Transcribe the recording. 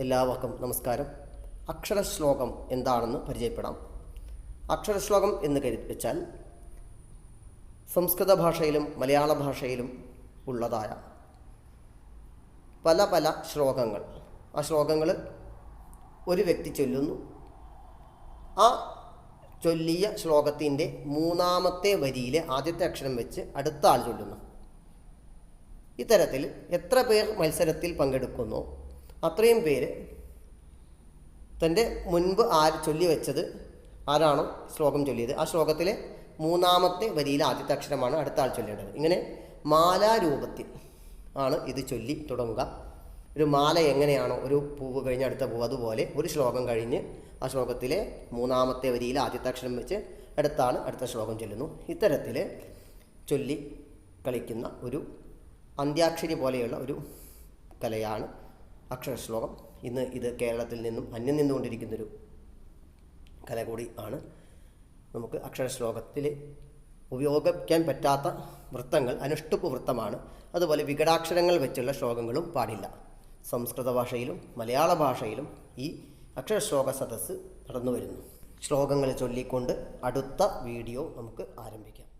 എല്ലാവർക്കും നമസ്കാരം. അക്ഷരശ്ലോകം എന്താണെന്ന് പരിചയപ്പെടാം. അക്ഷരശ്ലോകം എന്ന് കരു വെച്ചാൽ സംസ്കൃത ഭാഷയിലും മലയാള ഭാഷയിലും ഉള്ളതായ പല പല ശ്ലോകങ്ങൾ. ആ ശ്ലോകങ്ങൾ ഒരു വ്യക്തി ചൊല്ലുന്നു. ആ ചൊല്ലിയ ശ്ലോകത്തിന്റെ മൂന്നാമത്തെ വരിയിലെ ആദ്യത്തെ അക്ഷരം വെച്ച് അടുത്ത ആൾ ചൊല്ലുന്നു. ഇത്തരത്തിൽ എത്ര പേർ മത്സരത്തിൽ പങ്കെടുക്കുന്നോ? അത്രയും പേര് തന്റെ മുൻപ് ആര് ചൊല്ലി വെച്ചത് ആരാണോ ശ്ലോകം ചൊല്ലിയത്. ആ ശ്ലോകത്തിലെ മൂന്നാമത്തെ വരിയിലെ ആദ്യത്തെ അക്ഷരമാണ് അടുത്ത ആൾ ചൊല്ലേണ്ടത്. ഇങ്ങനെ മാലാരൂപത്തിൽ ആണ് ഇത് ചൊല്ലി തുടങ്ങുക. ഒരു മാല എങ്ങനെയാണോ ഒരു പൂവ് കഴിഞ്ഞ് അടുത്ത പൂവ് അതുപോലെ ഒരു ശ്ലോകം കഴിഞ്ഞ് ആ ശ്ലോകത്തിലെ മൂന്നാമത്തെ വരിയിൽ ആദ്യത്തെ അക്ഷരം വെച്ച് അടുത്താണ് അടുത്ത ശ്ലോകം ചൊല്ലുന്നു. ഇത്തരത്തിൽ ചൊല്ലി കളിക്കുന്ന ഒരു അന്ത്യാക്ഷരി പോലെയുള്ള ഒരു കലയാണ് അക്ഷരശ്ലോകം. ഇന്ന് ഇത് കേരളത്തിൽ നിന്നും അന്യം നിന്നുകൊണ്ടിരിക്കുന്നൊരു കല കൂടി ആണ്. നമുക്ക് അക്ഷരശ്ലോകത്തിൽ ഉപയോഗിക്കാൻ പറ്റാത്ത വൃത്തങ്ങൾ അനുഷ്ടുപ്പ് വൃത്തമാണ്. അതുപോലെ വികടാക്ഷരങ്ങൾ വെച്ചുള്ള ശ്ലോകങ്ങളും പാടില്ല. സംസ്കൃത ഭാഷയിലും മലയാള ഭാഷയിലും ഈ അക്ഷരശ്ലോക സദസ്സ് നടന്നു വരുന്നു ശ്ലോകങ്ങൾ ചൊല്ലിക്കൊണ്ട് അടുത്ത വീഡിയോ നമുക്ക് ആരംഭിക്കാം.